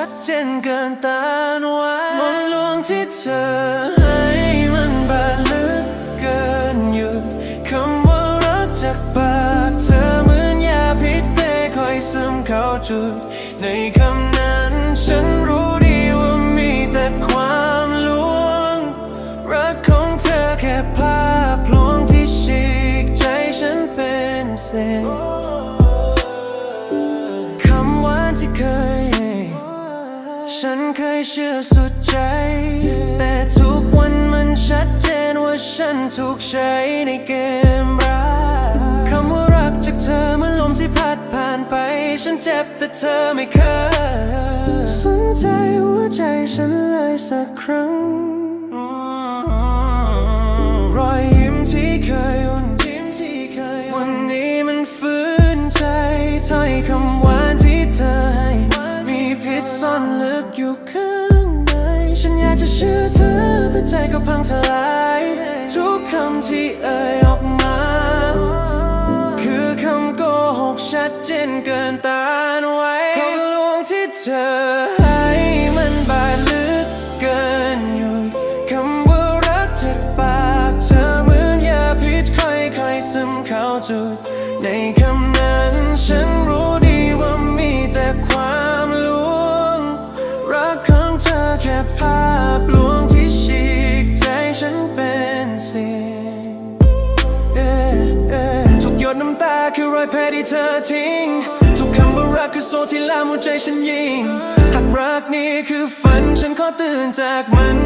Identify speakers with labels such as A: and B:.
A: ชัดเจนเกินต้านไวมนลวงที่เธอให้มันบาดลึกเกินหยุดคำว่ารักจากปากเธอเหมือนยาพิษแต่คอยซึมเข้าจุด ในคำนั้นฉันรู้ดีว่ามีแต่ความลวง รักของเธอแค่ภาพลวงที่ฉีกใจฉันเป็นเศษคำหวานที่เคย ฉันเคยเชื่อสุดใจ แต่ทุกวันมันชัดเจนว่าฉันถูกใช้ในเกมรักคำว่ารักจากเธอเหมันลมที่พัดผ่านไป ฉันเจ็บแต่เธอไม่เคยสนใจหัวใจฉันเลยสักครั้ง รอยยิ้มที่เคยอุ่นยิ้มที่เคยวันนี้มันฟื้นใจถ้อยคำ ฉันอยากจะเชื่อเธอแต่ใจก็พังทลาย ทุกคำที่เอ่ยออกมา คือคำโกหกชัดเจนเกินต้านไว้คำลวงที่เธอให้มันบาดลึกเกินหยุดคำว่ารักจากปากเธอเหมือนยาพิษค่อยๆซึมเข้าจุดในคำ ภาพลวงที่ฉีกใจฉันเป็นเสียงทุกหยดน้ำตาคือรอยแผลที่เธอทิ้ง ทุกคำว่ารักคือโซ่ที่ล่ามหัวใจฉันยิงหากรักนี้คือฝันฉันขอตื่นจากมัน